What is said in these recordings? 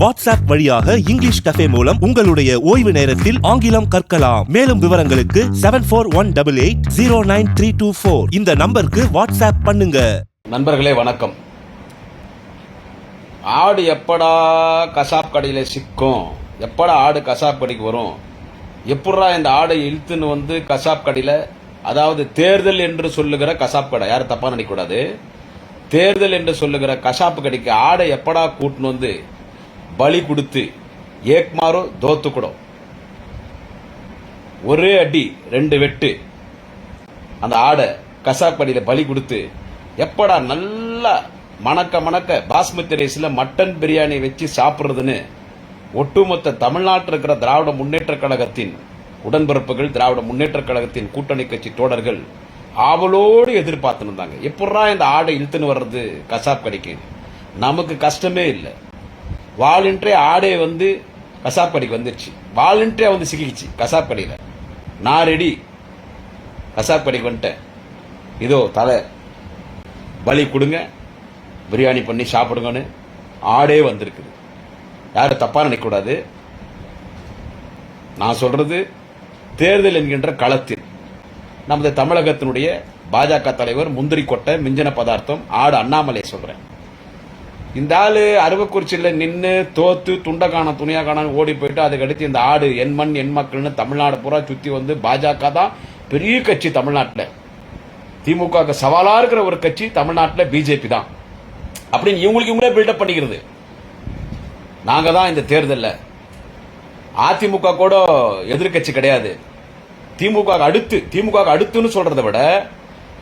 WhatsApp வழியாக English cafe மூலம் உங்களுடைய ஓய்வு நேரத்தில் ஆங்கிலம் கற்கலாம். மேலும் விவரங்களுக்கு seven four one double eight zero nine three two four இந்த நம்பருக்கு வாட்ஸ்அப் பண்ணுங்க. நண்பர்களே வணக்கம். ஆடு எப்படா கசாப் கடையில் சிக்கும்? எப்படா ஆடு கசாப் கடைக்கு வரும்? எப்படா இந்த ஆடை இழுத்துன்னு வந்து கசாப் கடையில் அதாவது தேர்தல் என்று சொல்லுகிற கசாப் கடை? யாரும் தப்பாக நினைக்கக்கூடாது. தேர்தல் என்று சொல்லுகிற கசாப்பு கடைக்கு ஆடை எப்படா கூட்டின்னு வந்து பலி கொடுத்து ஏக்மாரோ தோத்துக்கூடும் ஒரே அடி ரெண்டு வெட்டு. அந்த ஆடை கசாப் கடையில் பலி கொடுத்து எப்படா நல்லா மணக்க மணக்க பாஸ்மதி ரைஸில் மட்டன் பிரியாணி வச்சு சாப்பிட்றதுன்னு ஒட்டுமொத்த தமிழ்நாட்டில் இருக்கிற திராவிட முன்னேற்ற கழகத்தின் உடன்பிறப்புகள் திராவிட முன்னேற்ற கழகத்தின் கூட்டணி கட்சி தோழர்கள் ஆவலோடு எதிர்பார்த்துன்னு இருந்தாங்க. எப்படா இந்த ஆடை இழுத்துன்னு வர்றது கசாப் கடைக்கு? நமக்கு கஷ்டமே இல்லை. வாலண்டரே ஆடே வந்து கசாப்படிக்கு வந்துருச்சு. வாலண்டரே வந்து சிக்கிச்சு கசாப்படியில். நான் ரெடி. கசாப்படிக்கு வந்துட்டேன். இதோ தலை. பலி கொடுங்க. பிரியாணி பண்ணி சாப்பிடுங்கன்னு ஆடே வந்திருக்குது. யாரும் தப்பாக நினைக்கக்கூடாது. நான் சொல்கிறது தேர்தல் என்கின்ற களத்தில். நமது தமிழகத்தினுடைய பாஜக தலைவர் முந்திரி கொட்டை மிஞ்சன பதார்த்தம் ஆடு அண்ணாமலை சொல்கிறேன் இந்த ஆள் அருவக்குறிச்சியில் நின்று தோத்து துண்டை காண துணியா காணான்னு ஓடி போயிட்டு அதுக்கடுத்து இந்த ஆடு என் மண் என் மக்கள்னு தமிழ்நாடு பூரா சுற்றி வந்து பாஜக தான் பெரிய கட்சி தமிழ்நாட்டில். திமுக சவாலாக இருக்கிற ஒரு கட்சி தமிழ்நாட்டில் பிஜேபி தான். அப்படின்னு இவங்களுக்கு இவங்களே பில்டப் பண்ணிக்கிறது. நாங்கள் தான் இந்த தேர்தலில். அதிமுக கூட எதிர்கட்சி கிடையாது. திமுக அடுத்து திமுக அடுத்துன்னு சொல்றதை விட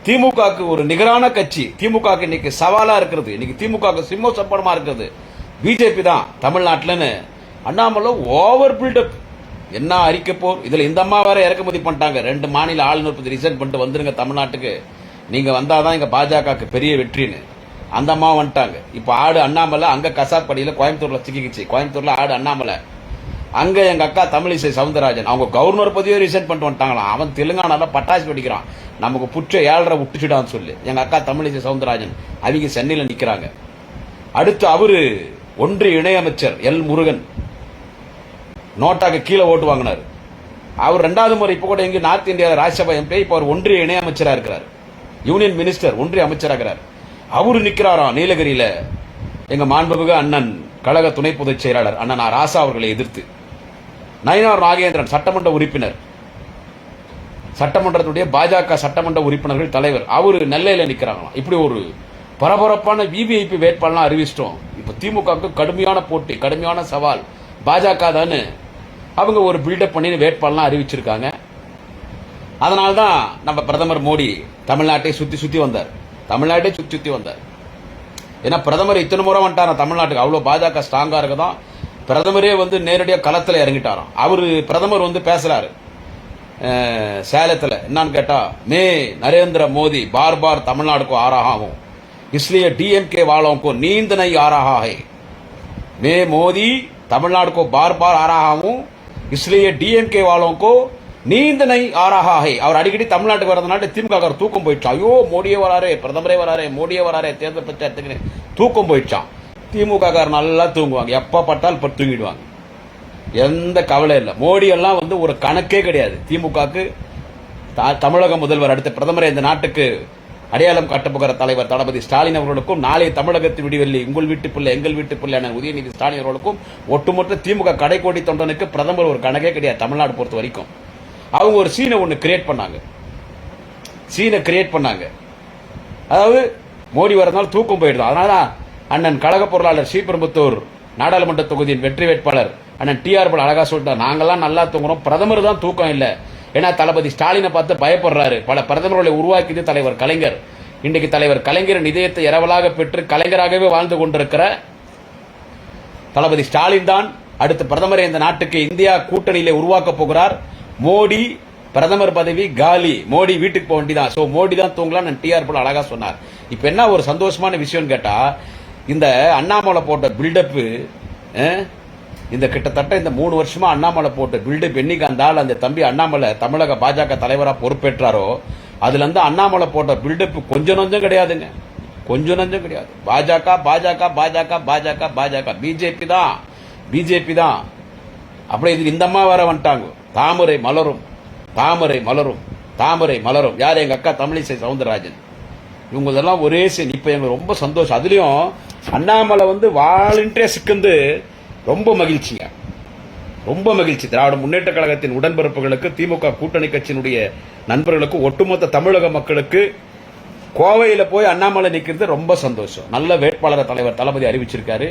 திமுகவுக்கு ஒரு நிகரான கட்சி. திமுக இன்னைக்கு சவாலா இருக்கிறது. இன்னைக்கு திமுக சிம்ம சப்பனமா இருக்கிறது. பிஜேபி தான் தமிழ்நாட்டில்னு. அண்ணாமலை ஓவர் பில்டப் என்ன அறிக்கை போர் இதுல இந்த அம்மா வேற இறக்குமதி பண்ணிட்டாங்க. ரெண்டு மாநில ஆளுநர் பத்தி ரிசைன் பண்ணிட்டு வந்துருங்க தமிழ்நாட்டுக்கு. நீங்க வந்தாதான் இங்க பாஜகவுக்கு பெரிய வெற்றின்னு. அந்த அம்மா வந்துட்டாங்க. இப்ப ஆடு அண்ணாமலை அங்க கசாப்படியில கோயம்புத்தூர்ல சிக்கிக்கிச்சு. கோயம்புத்தூர்ல ஆடு அண்ணாமலை. அங்கே எங்கள் அக்கா தமிழிசை சவுந்தரராஜன் அவங்க கவர்னர் பதவியை ரிசைன் பண்ணிட்டு வந்துட்டாங்களாம் அவன் தெலுங்கானால பட்டாசு வெடிக்கிறான். நமக்கு புற்ற ஏழரை விட்டுச்சுடான்னு சொல்லி. எங்கள் அக்கா தமிழிசை சவுந்தரராஜன் அவங்க சென்னையில் நிற்கிறாங்க அடுத்து அவர் ஒன்றிய இணையமைச்சர் எல் முருகன். நோட்டாக்கு கீழே ஓட்டு வாங்கினார். அவர் ரெண்டாவது முறை இப்போ கூட எங்கே நார்த் இந்தியாவில் ராஜ்யசபா எம்பி இப்போ அவர் ஒன்றிய இணையமைச்சராக இருக்கிறார். யூனியன் மினிஸ்டர் ஒன்றிய அமைச்சராகிறார் அவரு நிற்கிறாராம் நீலகிரியில். எங்கள் மாண்புமிகு அண்ணன் கழக துணை பொதுச் செயலாளர் அண்ணன் ராசா அவர்களை எதிர்த்து. நயினார் நாகேந்திரன் சட்டமன்ற உறுப்பினர். சட்டமன்றத்துடைய பாஜக சட்டமன்ற உறுப்பினர்கள் தலைவர். அவர் நெல்லையில் நிற்கிறாங்களாம் இப்படி ஒரு பரபரப்பான விவிஐபி வேட்பாளர்லாம் அறிவிச்சிட்டோம். இப்போ திமுகவுக்கு கடுமையான போட்டி கடுமையான சவால். பாஜக தானு அவங்க ஒரு பில்டப் பண்ணி வேட்பாளர்லாம் அறிவிச்சிருக்காங்க. அதனால்தான் நம்ம பிரதமர் மோடி தமிழ்நாட்டை சுற்றி சுற்றி வந்தார். தமிழ்நாட்டை சுற்றி சுற்றி வந்தார். ஏன்னா பிரதமர் இத்தனை முறை வந்துட்டார் தமிழ்நாட்டுக்கு? அவ்வளோ பாஜக ஸ்ட்ராங்காக இருக்கதான் பிரதமரே வந்து நேரடியாக களத்துல இறங்கிட்டாராம் அவரு பிரதமர் வந்து பேசுறாரு அஹ், சேலத்துல என்னன்னு கேட்டா மே நரேந்திர மோடி बार बार तमिलनाडु को आ रहा हूं इसलिए डीएमके वालों को नींद नहीं आ रहा है मैं मोदी तमिलनाडु को बार बार आ रहा हूं इसलिए डीएमके वालों को நீந்த நை ஆராஹா ஹை அவர் அடிக்கடி தமிழ்நாட்டுக்கு வரதுனால திமுக காரர் தூக்கம் போயிடுச்சான் ஐயோ மோடியே வராரே பிரதமரே வராரே மோடியே வராரே தேர்தல் பிரச்சாரத்துக்கு தூக்கம் போயிடுச்சான் திமுககாரர் நல்லா தூங்குவாங்க. எப்போ பட்டால் இப்போ தூங்கிடுவாங்க. எந்த கவலை இல்லை. மோடி எல்லாம் வந்து ஒரு கணக்கே கிடையாது. திமுகக்கு த- தமிழக முதல்வர் அடுத்த பிரதமரை இந்த நாட்டுக்கு அடையாளம் காட்டப்போகிற தலைவர் தளபதி ஸ்டாலின் அவர்களுக்கும் நாளைய தமிழகத்தின் விடிவெள்ளி உங்கள் வீட்டு பிள்ளை எங்கள் வீட்டு பிள்ளையான உதயநிதி ஸ்டாலின் அவர்களுக்கும் ஒட்டுமொத்த திமுக கடைக்கோடி தொண்டனுக்கு பிரதமர் ஒரு கணக்கே கிடையாது தமிழ்நாடு பொறுத்த வரைக்கும். அவங்க ஒரு சீனை ஒன்று கிரியேட் பண்ணாங்க. சீனை கிரியேட் பண்ணாங்க. அதாவது மோடி வரதுனால தூக்கம் போயிடுது. அதனால அண்ணன் கழக பொருளாளர் ஸ்ரீபெரும்புத்தூர் நாடாளுமன்ற தொகுதியின் வெற்றி வேட்பாளர் அண்ணன் டி ஆர் அழகா சொல்லிட்டார். நாங்கெல்லாம் நல்லா தூங்குறோம். பிரதமர் தான் தூக்கம் இல்லை. ஏன்னா தளபதி ஸ்டாலினை பார்த்து பயப்படுறாரு. பல பிரதமர்களை உருவாக்கியது தலைவர் கலைஞர். இன்றைக்கு தலைவர் கலைஞரின் இதயத்தை இரவலாக பெற்று கலைஞராகவே வாழ்ந்து கொண்டிருக்கிற தளபதி ஸ்டாலின் தான் அடுத்த பிரதமரை இந்த நாட்டுக்கு இந்தியா கூட்டணியிலே உருவாக்க போகிறார். மோடி பிரதமர் பதவி காலி. மோடி வீட்டுக்கு போக வேண்டிதான் சோ மோடி தான் தூங்கலாம். நான் டிஆர் போல அழகா சொன்னார். இப்ப என்ன ஒரு சந்தோஷமான விஷயம்னு கேட்டா இந்த அண்ணாமலை போட்ட பில்டப்பு இந்த கிட்டத்தட்ட இந்த மூணு வருஷமா அண்ணாமலை போட்ட பில்டப் என்னைக்கு அந்த ஆள் அந்த தம்பி அண்ணாமலை தமிழக பாஜக தலைவராக பொறுப்பேற்றாரோ அதுல இருந்து அண்ணாமலை போட்ட பில்டப் கொஞ்சம் நஞ்சம் கிடையாதுங்க. கொஞ்சம் நஞ்சம் கிடையாது. பாஜக பாஜக பாஜக பாஜக பாஜக. பிஜேபி தான். பிஜேபி தான். அப்படியே இது இந்த அம்மா வேற வந்துட்டாங்க. தாமரை மலரும். தாமரை மலரும். தாமரை மலரும். யார்? எங்க அக்கா தமிழிசை சவுந்தரராஜன். இவங்க இதெல்லாம் ஒரே சீன் இப்போ எங்களுக்கு ரொம்ப சந்தோஷம். அதுலேயும் அண்ணாமலை வந்து வாலண்டியர் சிக்கந்து ரொம்ப மகிழ்ச்சிங்க. ரொம்ப மகிழ்ச்சி. திராவிட முன்னேற்ற கழகத்தின் உடன்பிறப்புகளுக்கு திமுக கூட்டணி கட்சியினுடைய நண்பர்களுக்கு ஒட்டுமொத்த தமிழக மக்களுக்கு கோவையில் போய் அண்ணாமலை நிற்கிறது ரொம்ப சந்தோஷம். நல்ல வேட்பாளர் தலைவர் தளபதி அறிவிச்சிருக்காரு.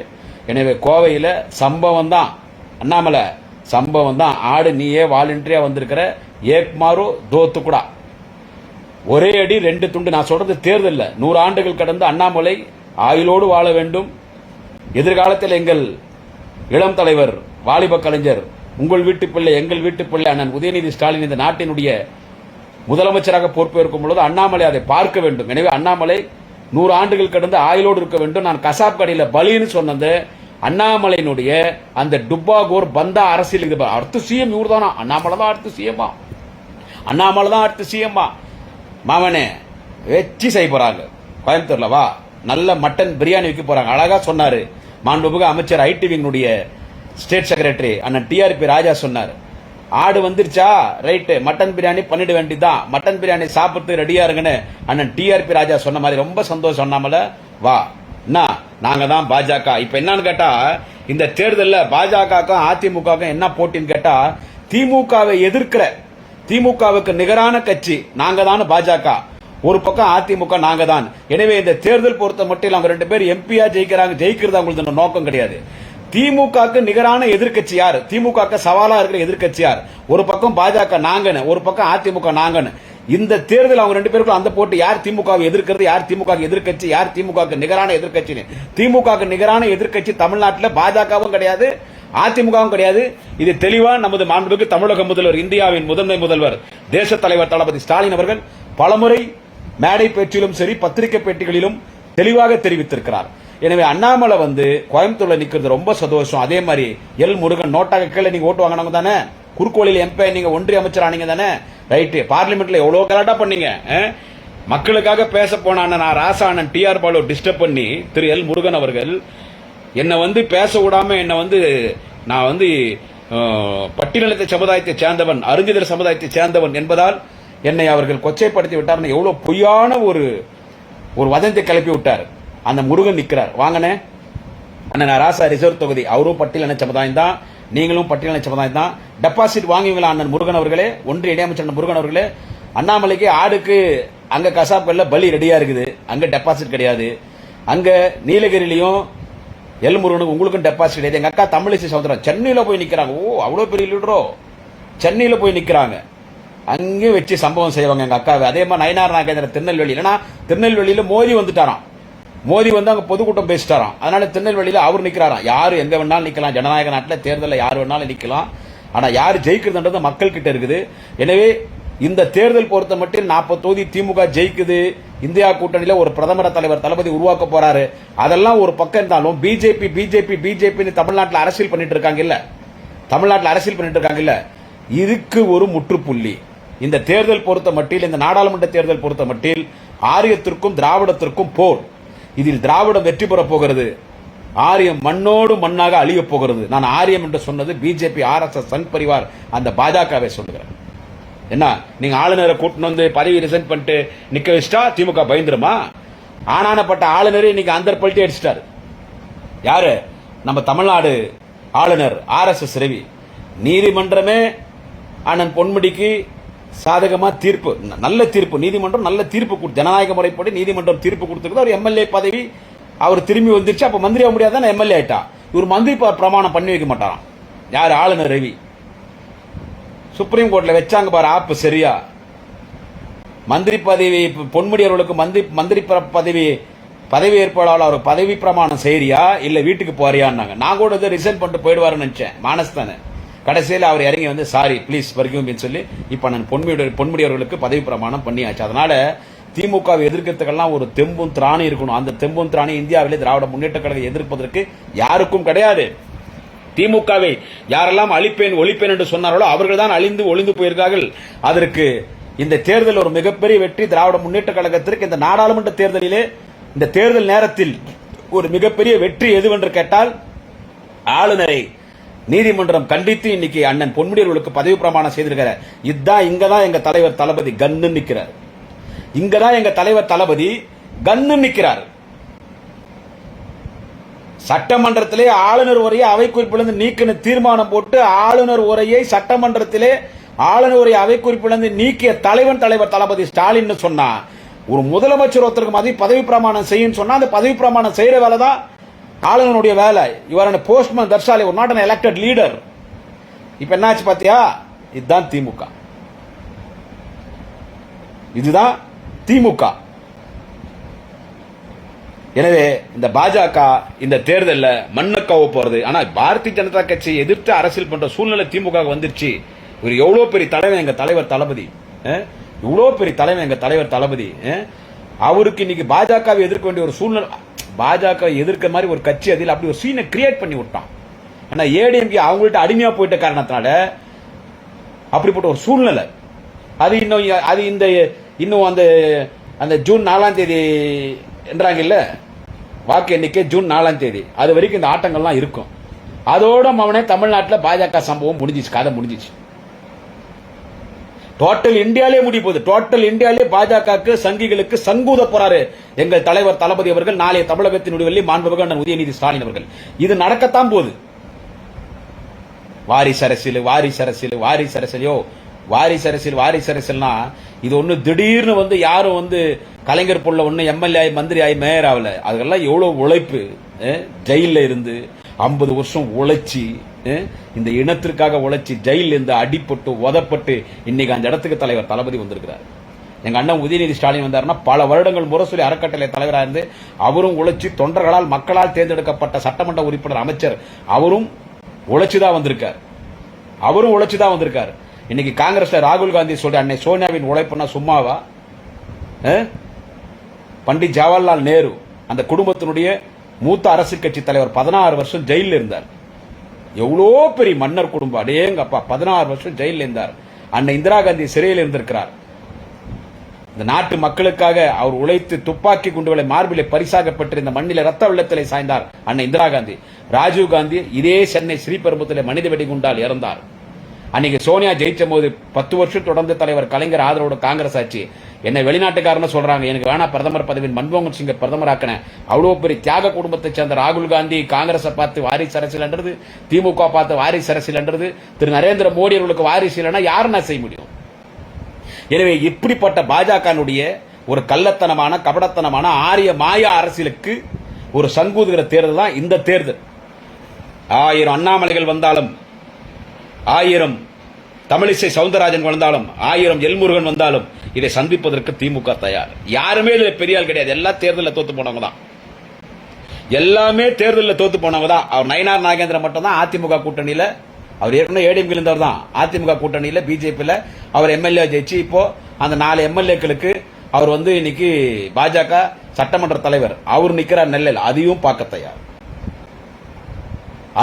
எனவே கோவையில் சம்பவம் தான். அண்ணாமலை சம்பவம் தான். ஆடு நீயே வாலண்டியா வந்திருக்கிற ஏக்மாரோ தோத்துக்குடா. ஒரே அடி ரெண்டு துண்டு. நான் சொல்றது தேர்தல் நூறு ஆண்டுகள் கடந்து அண்ணாமலை ஆயுளோடு வாழ வேண்டும். எதிர்காலத்தில் எங்கள் இளம் தலைவர் வாலிப கலைஞர் உங்கள் வீட்டு பிள்ளை எங்கள் வீட்டு பிள்ளை அண்ணன் உதயநிதி ஸ்டாலின் இந்த நாட்டினுடைய முதலமைச்சராக பொறுப்பேற்கும் பொழுது அண்ணாமலை அதை பார்க்க வேண்டும். எனவே அண்ணாமலை நூறு ஆண்டுகள் கடந்து ஆயுளோடு இருக்க வேண்டும். நான் கசாப் கடையில் பலின்னு சொன்னது அண்ணாமலையினுடைய அந்த டுப்பாகோர் பந்தா அரசியல் இது அடுத்து அடுத்த சிஎம் இவர் தானா அண்ணாமலை தான் அடுத்து சிஎம்மா அண்ணாமலை தான் அடுத்து சிஎம்மா மாமனே வெச்சி செய்ய போறாங்க. கோயம்புத்தூர்ல வா. நல்ல மட்டன் பிரியாணி வைக்க போறாங்க. அழகா சொன்னாரு. மாண்புமிகு அமைச்சர் ஐடிவிங்களுடைய ஸ்டேட் செக்ரட்டரி அண்ணன் டிஆர்பி ராஜா சொன்னார். ஆடு வந்துருச்சா? ரைட்டு. மட்டன் பிரியாணி பண்ணிட வேண்டிதான் மட்டன் பிரியாணி சாப்பிட்டு ரெடியா இருங்கன்னு அண்ணன் டிஆர்பி ராஜா சொன்ன மாதிரி ரொம்ப சந்தோஷம். சொன்னாமல வா. என்ன நாங்க தான் பாஜக. இப்ப என்னன்னு கேட்டா இந்த தேர்தலில் பாஜகவுக்கும் அதிமுகவுக்கும் என்ன போட்டின்னு கேட்டா திமுகவை எதிர்க்கிற திமுகவுக்கு நிகரான கட்சி நாங்க தான் பாஜக. ஒரு பக்கம் அதிமுக நாங்க தான் எனவே இந்த தேர்தல் பொறுத்த மட்டும் அவங்க ரெண்டு பேர் எம்பியா ஜெயிக்கிறாங்க ஜெயிக்கிறது அவங்களுக்கு நோக்கம் கிடையாது. திமுகக்கு நிகரான எதிர்க்கட்சி யார்? திமுக சவாலா இருக்கிற எதிர்க்கட்சி யார்? ஒரு பக்கம் பாஜக நாங்கன்னு ஒரு பக்கம் அதிமுக நாங்கன்னு. இந்த தேர்தல் அவங்க ரெண்டு பேருக்கும் அந்த போட்டு யார் திமுக எதிர்க்கிறது யார் திமுக எதிர்கட்சி எதிர்க்கட்சி யார் திமுக நிகரான எதிர்க்கட்சி திமுக நிகரான எதிர்க்கட்சி தமிழ்நாட்டில் பாஜகவும் கிடையாது அதிமுகவும் கிடையாது. இது தெளிவா நமது மாண்புக்கு தமிழக முதல்வர் இந்தியாவின் முதன்மை முதல்வர் தேச தலைவர் தளபதி ஸ்டாலின் அவர்கள் பலமுறை மேடை பேச்சிலும் சரி பத்திரிகை பேட்டிகளிலும் தெளிவாக தெரிவித்திருக்கிறார். எனவே அண்ணாமலை வந்து கோயம்புத்தூர்ல நிக்கிறது ரொம்ப சந்தோஷம். அதே மாதிரி எல் முருகன் நோட்டாக கீழே நீங்க ஓட்டு வாங்கினவங்க தானே? குறுக்கோளில் எம்பி நீங்க ஒன்றிய அமைச்சர் ஆனீங்க தானே? ரைட்டு பார்லிமெண்ட்ல எவ்வளவு கலாட்டா பண்ணீங்க மக்களுக்காக பேச போனான நான் ராசானன் டிஆர் பாலு டிஸ்டர்ப் பண்ணி திரு எல் முருகன் அவர்கள் என்னை வந்து பேச விடாம என்னை வந்து நான் வந்து பட்டியலத்தை பட்டியலினத்தை சமுதாயத்தை சேர்ந்தவன் அருந்திதர் சமுதாயத்தை சேர்ந்தவன் என்பதால் என்னை அவர்கள் கொச்சைப்படுத்தி விட்டார் எவ்வளோ பொய்யான ஒரு ஒரு வதந்தி கிளப்பி விட்டார் அந்த முருகன் நிற்கிறார். வாங்கனே அண்ணன் ராசா ரிசர்வ் தொகுதி. அவரும் பட்டியலின சமுதாயம் தான். நீங்களும் பட்டியலின சமுதாயம் தான். டெபாசிட் வாங்குவீங்களா அண்ணன் முருகன் அவர்களே? ஒன்று இடையமைச்சர் முருகன் அவர்களே. அண்ணாமலைக்கு ஆடுக்கு அங்கே கசாப்புல பலி ரெடியாக இருக்குது. அங்கே டெபாசிட் கிடையாது. அங்கே நீலகிரிலையும் எல் முருகனுக்கு உங்களுக்கும் டெபாசிட் கிடையாது. எங்கள் அக்கா தமிழிசை சமுத்திரம் சென்னையில் போய் நிற்கிறாங்க ஓ அவ்வளோ பெரிய லீடரோ சென்னையில் போய் நிற்கிறாங்க அங்கே வச்சு சம்பவம் செய்வாங்க எங்கள் அக்காவை. அதே மாதிரி நயனார் நாகேந்திரன் திருநெல்வேலி. இல்லைன்னா திருநெல்வேலியில் மோதி வந்துட்டாராம். மோதி வந்து அங்கே பொதுக்கூட்டம் பேசிட்டாராம். அதனால திருநெல்வேலியில் அவர் நிற்கிறாராம் யார் எங்கே வேணாலும் நிற்கலாம் ஜனநாயக நாட்டில் தேர்தலில் யார் வேணாலும் நிற்கலாம் ஆனால் யார் ஜெயிக்கிறதுன்றது மக்கள் கிட்ட இருக்குது. எனவே இந்த தேர்தல் பொறுத்த மட்டும் நாற்பது தொகுதி திமுக ஜெயிக்குது. இந்தியா கூட்டணியில் ஒரு பிரதமர தலைவர் தளபதி உருவாக்க போறாரு. அதெல்லாம் ஒரு பக்கம் இருந்தாலும் பிஜேபி பிஜேபி பிஜேபின்னு தமிழ்நாட்டில் அரசியல் பண்ணிட்டு இருக்காங்க இல்ல? தமிழ்நாட்டில் அரசியல் பண்ணிட்டு இருக்காங்க இல்ல? இதுக்கு ஒரு முற்றுப்புள்ளி. இந்த தேர்தல் பொறுத்த மட்டில் இந்த நாடாளுமன்ற தேர்தல் பொறுத்த மட்டில் ஆரியத்திற்கும் திராவிடத்திற்கும் போர். இதில் திராவிடம் வெற்றி பெறப் போகிறது. ஆரியம் மண்ணோடு மண்ணாக அழியப் போகிறது. நான் ஆரியம் என்று சொன்னது பிஜேபி ஆர்எஸ்எஸ் சன் பரிவார் அந்த பாஜகவை சொல்லுகிறேன். என்ன? நீங்க ஆளுநரை கூட்டின்னு வந்து பதவி ரிசைன் பண்ணிட்டு நிக்க வச்சிட்டா திமுக பயந்துருமா? ஆனானப்பட்ட ஆளுநரே இன்னைக்கு அந்த பல்ட்டி அடிச்சிட்டாரு. யாரு? நம்ம தமிழ்நாடு ஆளுநர் ஆர் எஸ் எஸ் ரவி. நீதிமன்றமே அண்ணன் பொன்முடிக்கு சாதகமா தீர்ப்பு ந- நல்ல தீர்ப்பு. நீதிமன்றம் நல்ல தீர்ப்பு கொடு- ஜனநாயக முறைப்படி நீதிமன்றம் தீர்ப்பு கொடுத்துருக்குது அவர் எம்எல்ஏ பதவி அவர் திரும்பி வந்துருச்சு. அப்ப மந்திரி ஆக எம்எல்ஏ ஆயிட்டா. இவர் மந்திரி பிரமாணம் பண்ணி வைக்க மாட்டாராம். யார்? ஆளுநர் ரவி. சுப்ரீம் கோர்ட்டில் வச்சாங்க பாரு ஆப்பு சரியா. மந்திரி பதவி பொன்முடி அவர்களுக்கு மந்திரி மந்திரி பதவி பதவி ஏற்பாளர் அவர் பதவி பிரமாணம் செய்யறியா? இல்லை வீட்டுக்கு போறியான்னாங்க. நான் கூட இதை ரிசைன் பண்ணிட்டு போயிடுவாருன்னு நினைச்சேன். மானஸ்தானே கடைசியில் அவர் இறங்கி வந்து சாரி ப்ளீஸ் வரைக்கும் சொல்லி இப்போ நான் பொன்முடி பொன்முடி அவர்களுக்கு பதவி பிரமாணம் பண்ணியாச்சு. அதனால திமுகவை எதிர்க்கிறதுக்கெல்லாம் ஒரு தெம்பும் திராணி இருக்கணும். அந்த தெம்பும் திராணி இந்தியாவிலே திராவிட முன்னேற்ற கழகம் எதிர்ப்பதற்கு யாருக்கும் கிடையாது. திமுகவை யாரெல்லாம் அழிப்பேன் ஒழிப்பேன் என்று சொன்னார்களோ அவர்கள் தான் அழிந்து ஒளிந்து போயிருக்கார்கள். அதற்கு இந்த தேர்தல் ஒரு மிகப்பெரிய வெற்றி. திராவிட முன்னேற்ற கழகத்திற்கு இந்த நாடாளுமன்ற தேர்தலிலே இந்த தேர்தல் நேரத்தில் ஒரு மிகப்பெரிய வெற்றி எதுவென்று கேட்டால் ஆளுநரை நீதிமன்றம் கண்டித்து இன்னைக்கு அண்ணன் பொன்முடியர்களுக்கு பதவி பிரமாணம் செய்திருக்கிற இதுதான் இங்கதான் எங்க தலைவர் தளபதி கன்னு இங்க தான் எங்க தலைவர் தளபதி கன்னு நிற்கிறார் சட்டமன்றத்திலே ஆளுநர் உரையை அவை குறிப்பிலிருந்து நீக்கின தீர்மானம் போட்டு ஆளுநர் உரையை சட்டமன்றத்திலே ஆளுநர் உரையை அவை குறிப்பிலிருந்து நீக்கிய தலைவன் தலைவர் தளபதி ஸ்டாலின் சொன்னா ஒரு முதலமைச்சர் ஒருத்தருக்கு மதி பதவி பிரமாணம் செய்யும் சொன்னா அந்த பதவி பிரமாணம் செய்யற வேலை தான் ஆளுநருடைய வேலை. இவர் போஸ்ட்மேன் தர்ஷாலி ஒரு நாட் எலெக்டட் லீடர் இப்ப என்னாச்சு பார்த்தியா இதுதான் திமுக. இதுதான் திமுக. எனவே இந்த பாஜக இந்த தேர்தல்ல மண்ணக்காவ போறது. ஆனா பாரதிய ஜனதா கட்சியை எதிர்த்து அரசியல் பண்ற சூழ்நிலை திமுக வந்துருச்சு. இவர் எவ்வளோ பெரிய தலைவன் எங்க தலைவர் தளபதி? இவ்வளோ பெரிய தலைவன் எங்க தலைவர் தளபதி? அவருக்கு இன்னைக்கு பாஜகவை எதிர்க்க வேண்டிய ஒரு சூழ்நிலை பாஜக எதிர்க்கிற மாதிரி ஒரு கட்சி அதில் அப்படி ஒரு சீனை கிரியேட் பண்ணி விட்டான். ஆனால் ஏடிஎம்கே அவங்கள்ட்ட அடிமையா போயிட்ட காரணத்தினால அப்படிப்பட்ட ஒரு சூழ்நிலை. அது இன்னும் அது இந்த இன்னும் அந்த அந்த ஜூன் நாலாம் தேதி என்றாங்க இல்லை வாக்கு எண்ணிக்கை ஜூன் நாலாம் தேதி. அது வரைக்கும் இந்த ஆட்டங்கள்லாம் இருக்கும். அதோட அவனே தமிழ்நாட்டில் பாஜக சம்பவம் முடிஞ்சிச்சு கதை முடிஞ்சிச்சு. டோட்டல் இந்தியாலே முடிய போகுது டோட்டல் இந்தியாலே பாஜகவுக்கு சங்கிகளுக்கு சங்கூத போறாரு எங்கள் தலைவர் தளபதி அவர்கள் நாளைய தமிழகத்தினுடைய வெள்ளி மாண்புமிகு அண்ணன் உதயநிதி ஸ்டாலின் அவர்கள். இது நடக்கத்தான் போகுது. வாரிசு அரசியல் வாரிசு அரசியல் வாரிசு அரசியலையோ வாரிசு அரசியல் வாரிசு அரசியல்னா இது ஒண்ணு திடீர்னு வந்து யாரும் வந்து கலைஞர் பொருள் ஒண்ணு எம்எல்ஏ ஆகி மந்திரி ஆகி மேயர் ஆகல. அதெல்லாம் எவ்வளவு உழைப்பு ஜெயிலில் இருந்து ஐம்பது வருஷம் உழைச்சி இந்த இனத்திற்காக உழைச்சி ஜெயிலில் இருந்து அடிப்பட்டு உதப்பட்டு இன்னைக்கு அந்த இடத்துக்கு தலைவர் தளபதி வந்திருக்கிறார். எங்க அண்ணன் உதயநிதி ஸ்டாலின் வந்தாருன்னா பல வருடங்கள் முரசொலி அறக்கட்டளை தலைவராக இருந்து அவரும் உழைச்சி தொண்டர்களால் மக்களால் தேர்ந்தெடுக்கப்பட்ட சட்டமன்ற உறுப்பினர் அமைச்சர் அவரும் உழைச்சுதான் வந்திருக்கார். அவரும் உழைச்சுதான் வந்திருக்கார். இன்னைக்கு காங்கிரஸ்ல ராகுல் காந்தி சொல்ற அன்னை சோனியாவின் உழைப்புனா சும்மாவா? பண்டிட் ஜவஹர்லால் நேரு அந்த குடும்பத்தினுடைய மூத்த அரசு கட்சி தலைவர் பதினாறு வருஷம் ஜெயிலில் இருந்தார். எவ்வளோ பெரிய மன்னர் குடும்பம். அடேங்கப்பா பதினாறு வருஷம் ஜெயிலில் இருந்தார். அன்னை இந்திரா காந்தி சிறையில் இருந்திருக்கிறார். இந்த நாட்டு மக்களுக்காக அவர் உழைத்து துப்பாக்கி குண்டுகளை மார்பிலே பரிசாக இந்த மண்ணில ரத்த வெள்ளத்திலே சாய்ந்தார் அன்னை இந்திரா காந்தி. ராஜீவ் காந்தி இதே சென்னை ஸ்ரீபெரும்புத்திலே மனித வெடிகுண்டால் இறந்தார். அன்னைக்கு சோனியா ஜெயிச்ச போது பத்து வருஷம் தொடர்ந்து தலைவர் கலைஞர் ஆதரவோட காங்கிரஸ் ஆட்சி. என்னை வெளிநாட்டுக்காரன சொல்றாங்க. எனக்கு வேணா பிரதமர் பதவியின் மன்மோகன் சிங்கை பிரதமர் அவ்வளோ பெரிய தியாக குடும்பத்தை சேர்ந்த ராகுல் காந்தி காங்கிரஸை பார்த்து வாரிசு அரசியல்ன்றது திமுக பார்த்து வாரிசு அரசியல்ன்றது திரு நரேந்திர மோடி அவர்களுக்கு வாரிசு இல்லைன்னா யாருன்னா செய்ய முடியும்? எனவே இப்படிப்பட்ட பாஜகனுடைய ஒரு கள்ளத்தனமான கபடத்தனமான ஆரிய மாயா அரசியலுக்கு ஒரு சங்கூதுகிற தேர்தல் தான் இந்த தேர்தல். ஆயிரம் அண்ணாமலைகள் வந்தாலும் ஆயிரம் தமிழிசை சவுந்தரராஜன் வந்தாலும் ஆயிரம் எல்முருகன் வந்தாலும் இதை சந்திப்பதற்கு திமுக தயார். யாருமே இதில் பெரிய ஆள் கிடையாது. எல்லா தேர்தலில் தோத்து போனவங்க தான் எல்லாமே தேர்தலில் தோத்து போனவங்க தான் அவர் நயனார் நாகேந்திரன் மட்டும் தான் அதிமுக கூட்டணியில் அவர் ஏற்கனவே ஏடிஎம் இருந்தவர் தான். அதிமுக கூட்டணியில் பிஜேபியில் அவர் எம்எல்ஏ ஜெயிச்சு இப்போ அந்த நாலு எம்எல்ஏக்களுக்கு அவர் வந்து இன்னைக்கு பாஜக சட்டமன்ற தலைவர். அவர் நிற்கிறார் நெல்லையில். அதையும் பார்க்க தயார்.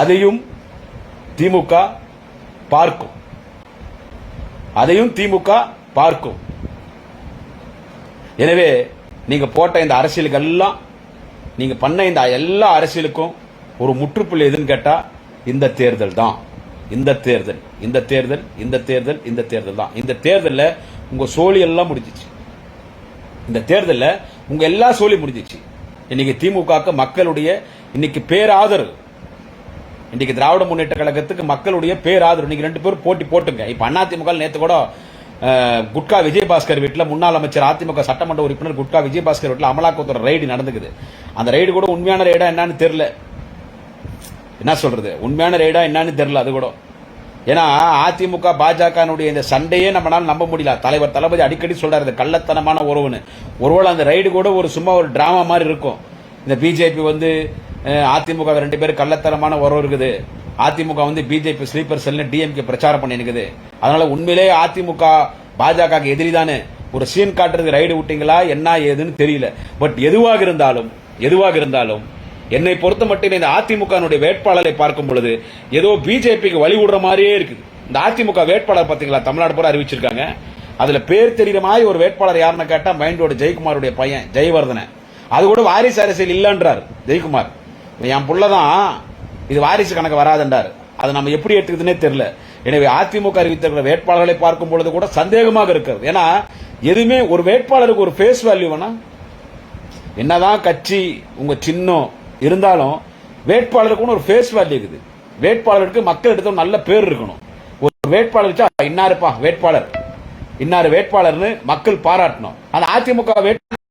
அதையும் திமுக பார்க்கும். அதையும் திமுக பார்க்கும். எனவே நீங்க போட்ட இந்த அரசியலுக்கு எல்லாம் நீங்க பண்ண இந்த எல்லா அரசியலுக்கும் ஒரு முற்றுப்புள்ளி எதுன்னு கேட்டா இந்த தேர்தல் தான். இந்த தேர்தல் இந்த தேர்தல் இந்த தேர்தல் இந்த தேர்தல் தான். இந்த தேர்தலில் உங்க சோழி எல்லாம் முடிஞ்சிச்சு. இந்த தேர்தலில் உங்க எல்லா சோழி முடிஞ்சிச்சு. இன்னைக்கு திமுக மக்களுடைய இன்னைக்கு பேராதரவு. இன்னைக்கு திராவிட முன்னேற்ற கழகத்துக்கு மக்களுடைய பேராதரவு. இன்னைக்கு ரெண்டு பேரும் போட்டி போட்டுங்க. இப்போ அதிமுக நேற்று கூட குட்கா விஜயபாஸ்கர் வீட்டில் முன்னாள் அமைச்சர் அதிமுக சட்டமன்ற உறுப்பினர் குட்கா விஜயபாஸ்கர் வீட்டில் அமலாக்கத்துறை ரைடு நடந்துக்குது. அந்த ரைடு கூட உண்மையான ரைடா என்னன்னு தெரில என்ன சொல்றது? உண்மையான ரைடா என்னன்னு தெரில அது கூட. ஏன்னா அதிமுக பாஜகனுடைய இந்த சண்டையே நம்மளால நம்ப முடியல. தலைவர் தளபதி அடிக்கடி சொல்றாரு இது கள்ளத்தனமான உறவுன்னு. ஒருவேளை அந்த ரைடு கூட ஒரு சும்மா ஒரு டிராமா மாதிரி இருக்கும். இந்த பிஜேபி வந்து அதிமுக ரெண்டு பேரும் கள்ளத்தரமான உறவு இருக்குது. அதிமுக வந்து பிஜேபி ஸ்லீப்பர் செல்னு டிஎம்கே பிரச்சாரம் பண்ணிருக்குது அதனால உண்மையிலேயே அதிமுக பாஜக எதிரி தானே ஒரு சீன் காட்டுறதுக்கு ரைடு விட்டீங்களா? என்ன ஏதுன்னு தெரியல. பட் எதுவாக இருந்தாலும் எதுவாக இருந்தாலும் என்னை பொறுத்த மட்டும் இந்த அதிமுக வேட்பாளரை பார்க்கும் பொழுது ஏதோ பிஜேபிக்கு வழி விடுற மாதிரியே இருக்குது. இந்த அதிமுக வேட்பாளர் பாத்தீங்களா தமிழ்நாடு பூரா அறிவிச்சிருக்காங்க. அதுல பேர் தெரியுற மாதிரி ஒரு வேட்பாளர் யாருன்னு கேட்டா மைண்டோட ஜெயக்குமாருடைய பையன் ஜெயவர்தன. அது கூட வாரிசு அரசியல் இல்லன்றார் ஜெயக்குமார். என் புள்ளதான். இது வாரிசு கணக்கு வராதுன்றார். அதை நம்ம எப்படி எடுத்துக்குதுன்னே தெரியல. எனவே அதிமுக அறிவித்திருக்கிற வேட்பாளர்களை பார்க்கும் பொழுது கூட சந்தேகமாக இருக்கிறது. ஏன்னா எதுவுமே ஒரு வேட்பாளருக்கு ஒரு ஃபேஸ் வேல்யூ வேணா. என்னதான் கட்சி உங்க சின்னம் இருந்தாலும் வேட்பாளருக்குன்னு ஒரு ஃபேஸ் வேல்யூ இருக்குது. வேட்பாளருக்கு மக்கள் எடுத்த நல்ல பேர் இருக்கணும். ஒரு வேட்பாளர் வச்சா இன்னாருப்பா வேட்பாளர். இன்னாரு வேட்பாளர்னு மக்கள் பாராட்டணும். அந்த அதிமுக வேட்பாளர்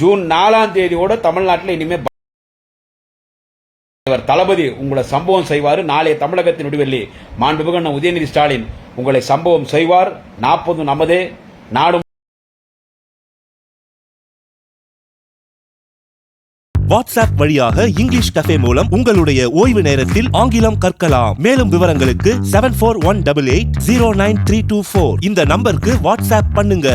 ஜூன் நாலாம் தேதியோட தமிழ்நாட்டில் இனிமே இவர் தளபதி உங்களை சம்பவம் செய்வார். நாளைய தமிழகத்தின் விடுவெள்ளி மாண்புமிகு உதயநிதி ஸ்டாலின் உங்களை சம்பவம் செய்வார். நாற்பது நமதே. நாடும் வாட்ஸ்அப் வழியாக இங்கிலீஷ் கஃபே மூலம் உங்களுடைய ஓய்வு நேரத்தில் ஆங்கிலம் கற்கலாம். மேலும் விவரங்களுக்கு seven four one double eight zero nine three two four இந்த நம்பருக்கு வாட்ஸ்அப் பண்ணுங்க.